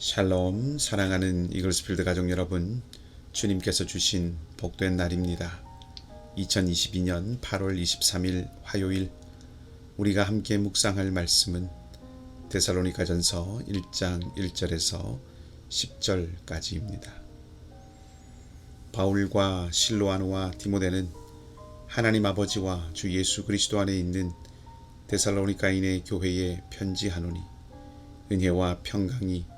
샬롬 사랑하는 이글스필드 가족 여러분 주님께서 주신 복된 날입니다. 2022년 8월 23일 화요일 우리가 함께 묵상할 말씀은 데살로니가전서 1장 1절에서 10절까지입니다. 바울과 실로아노와 디모데는 하나님 아버지와 주 예수 그리스도 안에 있는 데살로니가인의 교회에 편지하노니 은혜와 평강이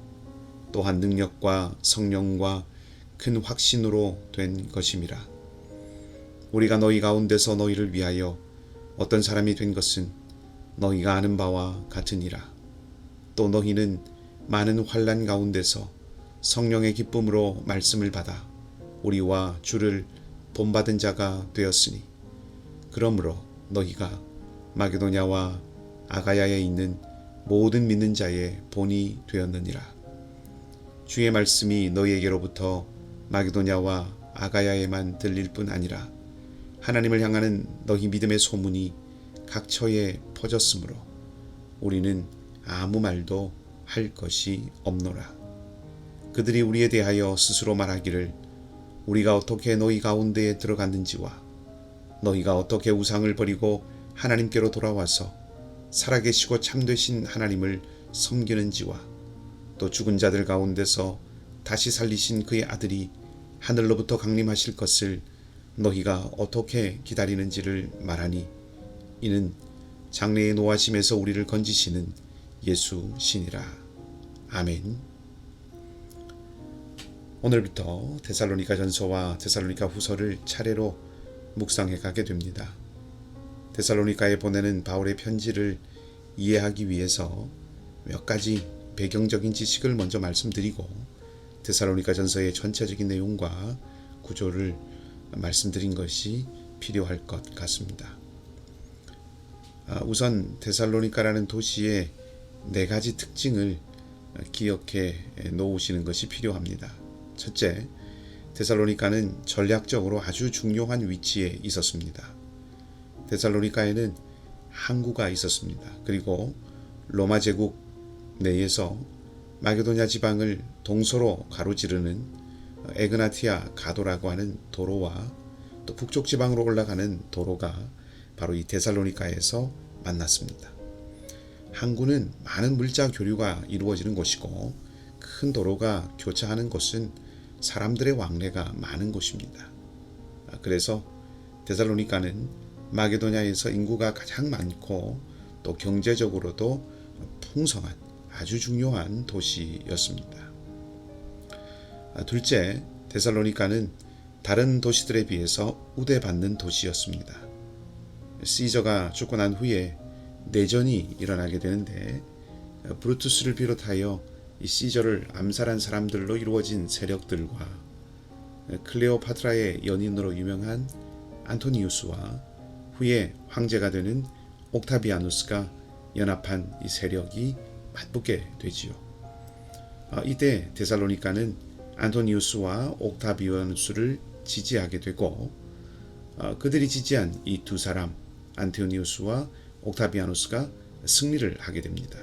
또한 능력과 성령과 큰 확신으로 된 것임이라. 우리가 너희 가운데서 너희를 위하여 어떤 사람이 된 것은 너희가 아는 바와 같으니라. 또 너희는 많은 환란 가운데서 성령의 기쁨으로 말씀을 받아 우리와 주를 본받은 자가 되었으니 그러므로 너희가 마게도냐와 아가야에 있는 모든 믿는 자의 본이 되었느니라. 주의 말씀이 너희에게로부터 마게도냐와 아가야에만 들릴 뿐 아니라 하나님을 향하는 너희 믿음의 소문이 각처에 퍼졌으므로 우리는 아무 말도 할 것이 없노라. 그들이 우리에 대하여 스스로 말하기를 우리가 어떻게 너희 가운데에 들어갔는지와 너희가 어떻게 우상을 버리고 하나님께로 돌아와서 살아계시고 참되신 하나님을 섬기는지와 또 죽은 자들 가운데서 다시 살리신 그의 아들이 하늘로부터 강림하실 것을 너희가 어떻게 기다리는지를 말하니 이는 장래의 노하심에서 우리를 건지시는 예수 신이라. 아멘. 오늘부터 데살로니가 전서와 데살로니가 후서를 차례로 묵상해 가게 됩니다. 데살로니가에 보내는 바울의 편지를 이해하기 위해서 몇 가지 배경적인 지식을 먼저 말씀드리고 데살로니가 전서의 전체적인 내용과 구조를 말씀드린 것이 필요할 것 같습니다. 아, 우선 데살로니카라는 도시의 네 가지 특징을 기억해 놓으시는 것이 필요합니다. 첫째, 데살로니카는 전략적으로 아주 중요한 위치에 있었습니다. 데살로니카에는 항구가 있었습니다. 그리고 로마 제국 내에서 마게도냐 지방을 동서로 가로지르는 에그나티아 가도라고 하는 도로와 또 북쪽 지방으로 올라가는 도로가 바로 이 데살로니카에서 만났습니다. 항구는 많은 물자 교류가 이루어지는 곳이고 큰 도로가 교차하는 곳은 사람들의 왕래가 많은 곳입니다. 그래서 데살로니카는 마게도냐에서 인구가 가장 많고 또 경제적으로도 풍성한 아주 중요한 도시였습니다. 아, 둘째, 데살로니카는 다른 도시들에 비해서 우대받는 도시였습니다. 시저가 죽고 난 후에 내전이 일어나게 되는데 브루투스를 비롯하여 이 시저를 암살한 사람들로 이루어진 세력들과 클레오파트라의 연인으로 유명한 안토니우스와 후에 황제가 되는 옥타비아누스가 연합한 이 세력이 맞붙게 되지요. 아, 이때 데살로니카는 안토니우스와 옥타비아누스를 지지하게 되고 아, 그들이 지지한 이 두 사람 안토니우스와 옥타비아누스가 승리를 하게 됩니다.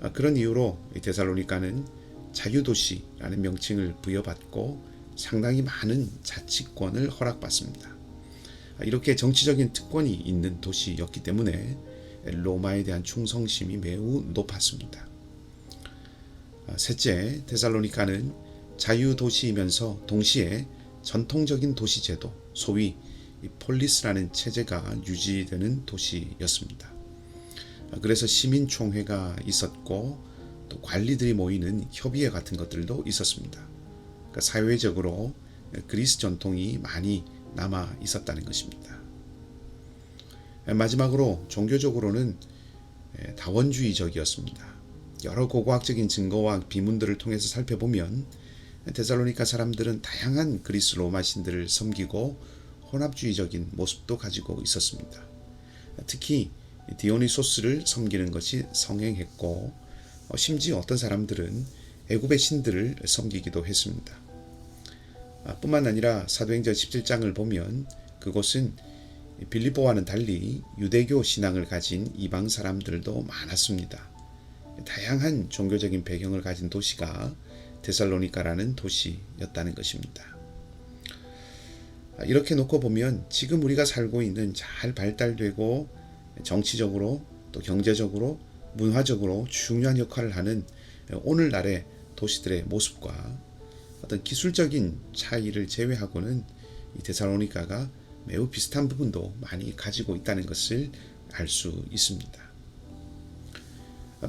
아, 그런 이유로 데살로니카는 자유도시라는 명칭을 부여받고 상당히 많은 자치권을 허락받습니다. 이렇게 정치적인 특권이 있는 도시였기 때문에 로마에 대한 충성심이 매우 높았습니다. 아, 셋째, 데살로니카는 자유 도시이면서 동시에 전통적인 도시 제도, 소위 폴리스라는 체제가 유지되는 도시였습니다. 아, 그래서 시민 총회가 있었고 또 관리들이 모이는 협의회 같은 것들도 있었습니다. 그러니까 사회적으로 그리스 전통이 많이 남아 있었다는 것입니다. 마지막으로 종교적으로는 다원주의적이었습니다. 여러 고고학적인 증거와 비문들을 통해서 살펴보면 데살로니가 사람들은 다양한 그리스 로마 신들을 섬기고 혼합주의적인 모습도 가지고 있었습니다. 특히 디오니소스를 섬기는 것이 성행했고 어, 심지어 어떤 사람들은 애굽의 신들을 섬기기도 했습니다. 아, 뿐만 아니라 사도행전 17장을 보면 그곳은 빌립보와는 달리 유대교 신앙을 가진 이방 사람들도 많았습니다. 다양한 종교적인 배경을 가진 도시가 데살로니카라는 도시였다는 것입니다. 아, 이렇게 놓고 보면 지금 우리가 살고 있는 잘 발달되고 정치적으로 또 경제적으로 문화적으로 중요한 역할을 하는 오늘날의 도시들의 모습과 어떤 기술적인 차이를 제외하고는 이 데살로니카가 매우 비슷한 부분도 많이 가지고 있다는 것을 알 수 있습니다.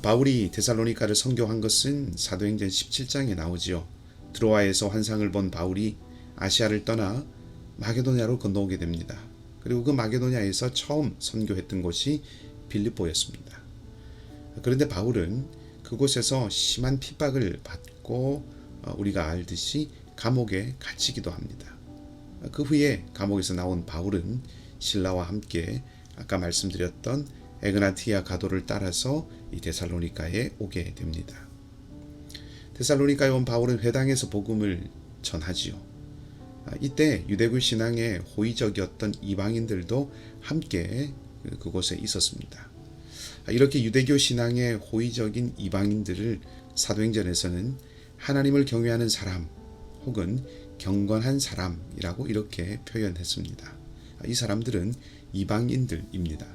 바울이 데살로니카를 선교한 것은 사도행전 17장에 나오지요. 드로아에서 환상을 본 바울이 아시아를 떠나 마게도냐로 건너오게 됩니다. 그리고 그 마게도냐에서 처음 선교했던 곳이 빌립보였습니다. 그런데 바울은 그곳에서 심한 핍박을 받고 어, 우리가 알듯이 감옥에 갇히기도 합니다. 그 후에 감옥에서 나온 바울은 신라와 함께 아까 말씀드렸던 에그나티아 가도를 따라서 이 데살로니카에 오게 됩니다. 데살로니카에 온 바울은 회당에서 복음을 전하지요. 아, 이때 유대교 신앙에 호의적이었던 이방인들도 함께 그, 그곳에 있었습니다. 아, 이렇게 유대교 신앙에 호의적인 이방인들을 사도행전에서는 하나님을 경외하는 사람 혹은 경건한 사람이라고 이렇게 표현했습니다. 아, 이 사람들은 이방인들입니다.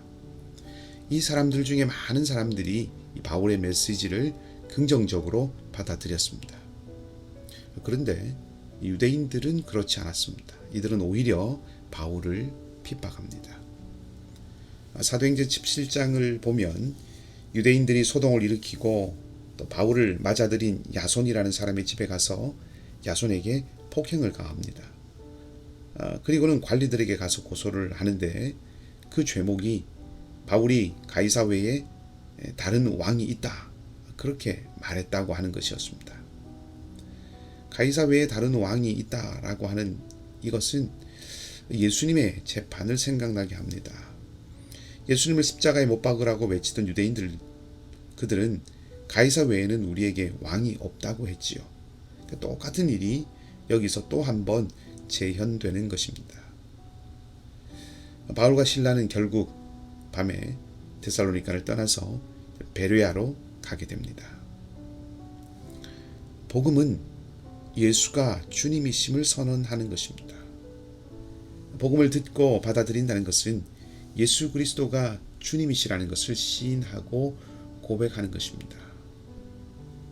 이 사람들 중에 많은 사람들이 바울의 메시지를 긍정적으로 받아들였습니다. 그런데 유대인들은 그렇지 않았습니다. 이들은 오히려 바울을 핍박합니다. 사도행전 17장을 보면 유대인들이 소동을 일으키고 또 바울을 맞아들인 야손이라는 사람의 집에 가서 야손에게 폭행을 가합니다. 그리고는 관리들에게 가서 고소를 하는데 그 죄목이 바울이 가이사 외에 다른 왕이 있다. 그렇게 말했다고 하는 것이었습니다. 가이사 외에 다른 왕이 있다라고 하는 이것은 예수님의 재판을 생각나게 합니다. 예수님을 십자가에 못 박으라고 외치던 유대인들 그들은 가이사 외에는 우리에게 왕이 없다고 했지요. 똑같은 일이 여기서 또 한 번 재현되는 것입니다. 바울과 신라는 결국 밤에 데살로니카를 떠나서 베르야로 가게 됩니다. 복음은 예수가 주님이심을 선언하는 것입니다. 복음을 듣고 받아들인다는 것은 예수 그리스도가 주님이시라는 것을 시인하고 고백하는 것입니다.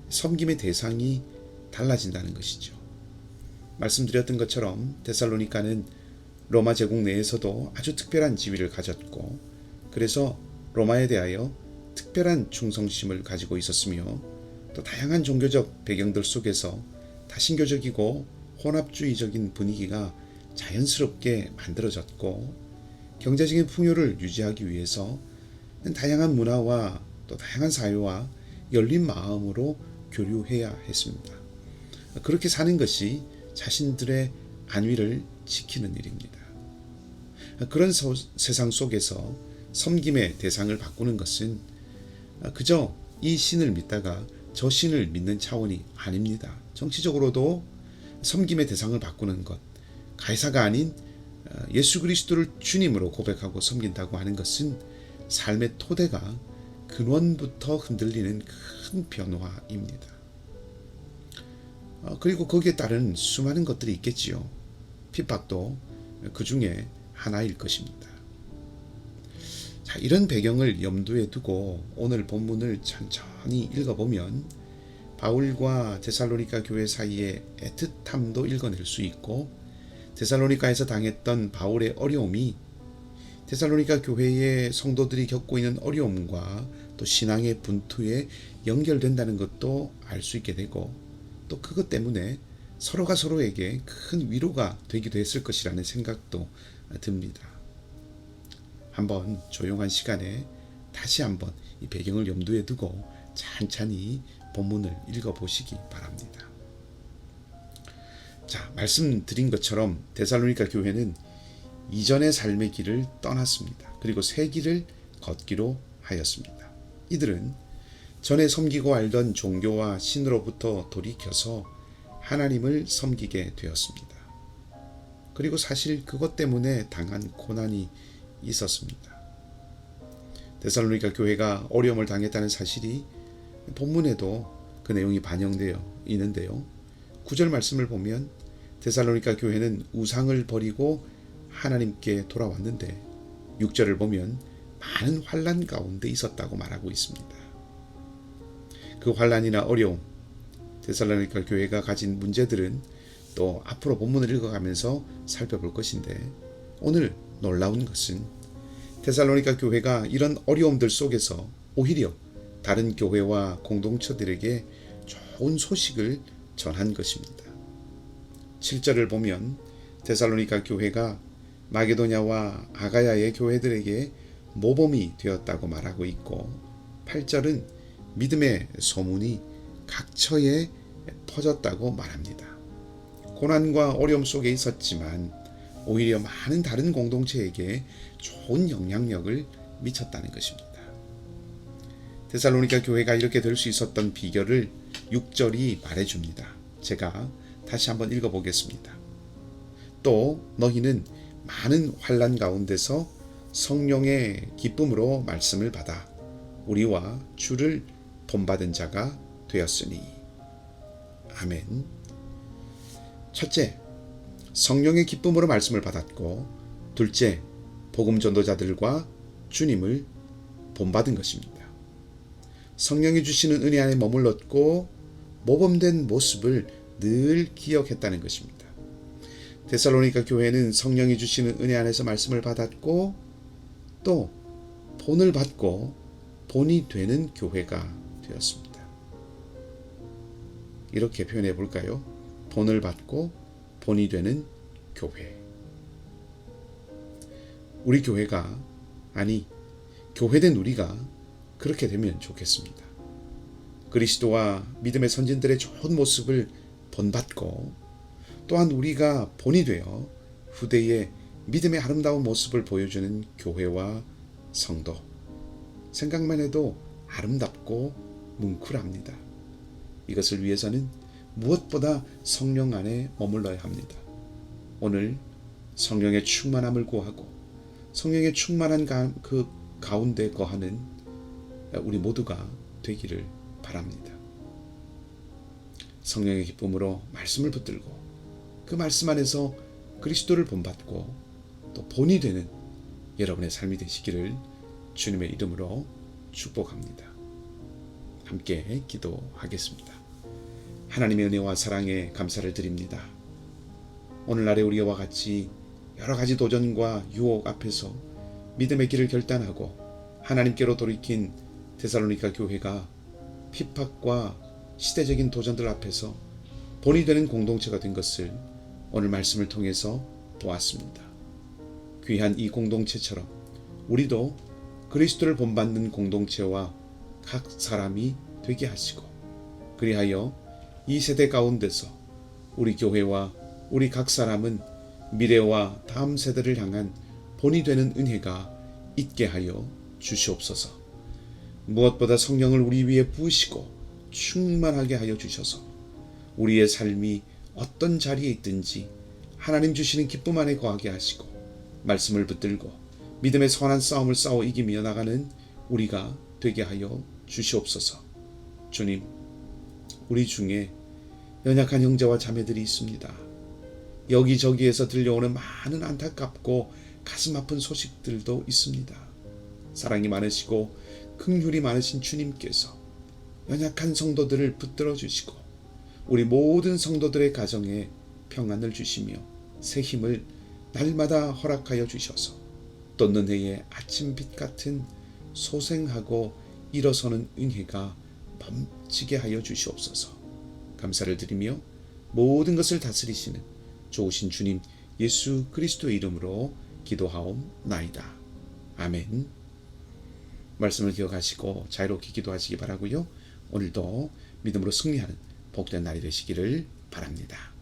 섬김의 대상이 달라진다는 것이죠. 말씀드렸던 것처럼 데살로니카는 로마 제국 내에서도 아주 특별한 지위를 가졌고 그래서 로마에 대하여 특별한 충성심을 가지고 있었으며 또 다양한 종교적 배경들 속에서 다신교적이고 혼합주의적인 분위기가 자연스럽게 만들어졌고 경제적인 풍요를 유지하기 위해서 다양한 문화와 또 다양한 사회와 열린 마음으로 교류해야 했습니다. 그렇게 사는 것이 자신들의 안위를 지키는 일입니다. 그런 서, 세상 속에서 섬김의 대상을 바꾸는 것은 그저 이 신을 믿다가 저 신을 믿는 차원이 아닙니다. 정치적으로도 섬김의 대상을 바꾸는 것, 가이사가 아닌 어, 예수 그리스도를 주님으로 고백하고 섬긴다고 하는 것은 삶의 토대가 근원부터 흔들리는 큰 변화입니다. 어, 그리고 거기에 따른 수많은 것들이 있겠지요. 핍박도 그 중에 하나일 것입니다. 자, 이런 배경을 염두에 두고 오늘 본문을 천천히 읽어보면 바울과 데살로니카 교회 사이의 애틋함도 읽어낼 수 있고 데살로니카에서 당했던 바울의 어려움이 데살로니카 교회의 성도들이 겪고 있는 어려움과 또 신앙의 분투에 연결된다는 것도 알 수 있게 되고 또 그것 때문에 서로가 서로에게 큰 위로가 되기도 했을 것이라는 생각도 듭니다. 한번 조용한 시간에 다시 한번 이 배경을 염두에 두고 찬찬히 본문을 읽어보시기 바랍니다. 자, 말씀드린 것처럼 데살로니가 교회는 이전의 삶의 길을 떠났습니다. 그리고 새 길을 걷기로 하였습니다. 이들은 전에 섬기고 알던 종교와 신으로부터 돌이켜서 하나님을 섬기게 되었습니다. 그리고 사실 그것 때문에 당한 고난이 있었습니다. 데살로니가 교회가 어려움을 당했다는 사실이 본문에도 그 내용이 반영되어 있는데요. 구절 말씀을 보면 데살로니가 교회는 우상을 버리고 하나님께 돌아왔는데 6절을 보면 많은 환란 가운데 있었다고 말하고 있습니다. 그 환란이나 어려움, 데살로니가 교회가 가진 문제들은 또 앞으로 본문을 읽어가면서 살펴볼 것인데 오늘 놀라운 것은 데살로니가 교회가 이런 어려움들 속에서 오히려 다른 교회와 공동체들에게 좋은 소식을 전한 것입니다. 7절을 보면 데살로니가 교회가 마게도냐와 아가야의 교회들에게 모범이 되었다고 말하고 있고 8절은 믿음의 소문이 각처에 퍼졌다고 말합니다. 고난과 어려움 속에 있었지만 오히려 많은 다른 공동체에게 좋은 영향력을 미쳤다는 것입니다. 데살로니가 교회가 이렇게 될 수 있었던 비결을 6절이 말해줍니다. 제가 다시 한번 읽어보겠습니다. 또 너희는 많은 환란 가운데서 성령의 기쁨으로 말씀을 받아 우리와 주를 본받은 자가 되었으니 아멘. 첫째, 성령의 기쁨으로 말씀을 받았고 둘째, 복음 전도자들과 주님을 본받은 것입니다. 성령이 주시는 은혜 안에 머물렀고 모범된 모습을 늘 기억했다는 것입니다. 데살로니가 교회는 성령이 주시는 은혜 안에서 말씀을 받았고 또 본을 받고 본이 되는 교회가 되었습니다. 이렇게 표현해 볼까요? 본을 받고 본이 되는 교회. 우리 교회가 아니 교회된 우리가 그렇게 되면 좋겠습니다. 그리스도와 믿음의 선진들의 좋은 모습을 본받고 또한 우리가 본이 되어 후대에 믿음의 아름다운 모습을 보여주는 교회와 성도. 생각만 해도 아름답고 뭉클합니다. 이것을 위해서는 무엇보다 성령 안에 머물러야 합니다. 오늘 성령의 충만함을 구하고 성령의 충만한 그 가운데 거하는 우리 모두가 되기를 바랍니다. 성령의 기쁨으로 말씀을 붙들고 그 말씀 안에서 그리스도를 본받고 또 본이 되는 여러분의 삶이 되시기를 주님의 이름으로 축복합니다. 함께 기도하겠습니다. 하나님의 은혜와 사랑에 감사를 드립니다. 오늘날의 우리와 같이 여러 가지 도전과 유혹 앞에서 믿음의 길을 결단하고 하나님께로 돌이킨 데살로니가 교회가 핍박과 시대적인 도전들 앞에서 본이 되는 공동체가 된 것을 오늘 말씀을 통해서 보았습니다. 귀한 이 공동체처럼 우리도 그리스도를 본받는 공동체와 각 사람이 되게 하시고 그리하여 이 세대 가운데서 우리 교회와 우리 각 사람은 미래와 다음 세대를 향한 본이 되는 은혜가 있게 하여 주시옵소서. 무엇보다 성령을 우리 위에 부으시고 충만하게 하여 주셔서 우리의 삶이 어떤 자리에 있든지 하나님 주시는 기쁨 안에 거하게 하시고 말씀을 붙들고 믿음의 선한 싸움을 싸워 이기며 나가는 우리가 되게 하여 주시옵소서. 주님, 우리 중에 연약한 형제와 자매들이 있습니다. 여기저기에서 들려오는 많은 안타깝고 가슴 아픈 소식들도 있습니다. 사랑이 많으시고 긍휼이 많으신 주님께서 연약한 성도들을 붙들어 주시고 우리 모든 성도들의 가정에 평안을 주시며 새 힘을 날마다 허락하여 주셔서 떴는 해의 아침빛 같은 소생하고 일어서는 은혜가 넘치게 하여 주시옵소서. 감사를 드리며 모든 것을 다스리시는 좋으신 주님 예수 그리스도의 이름으로 기도하옵나이다. 아멘. 말씀을 기억하시고 자유롭게 기도하시기 바라고요. 오늘도 믿음으로 승리하는 복된 날이 되시기를 바랍니다.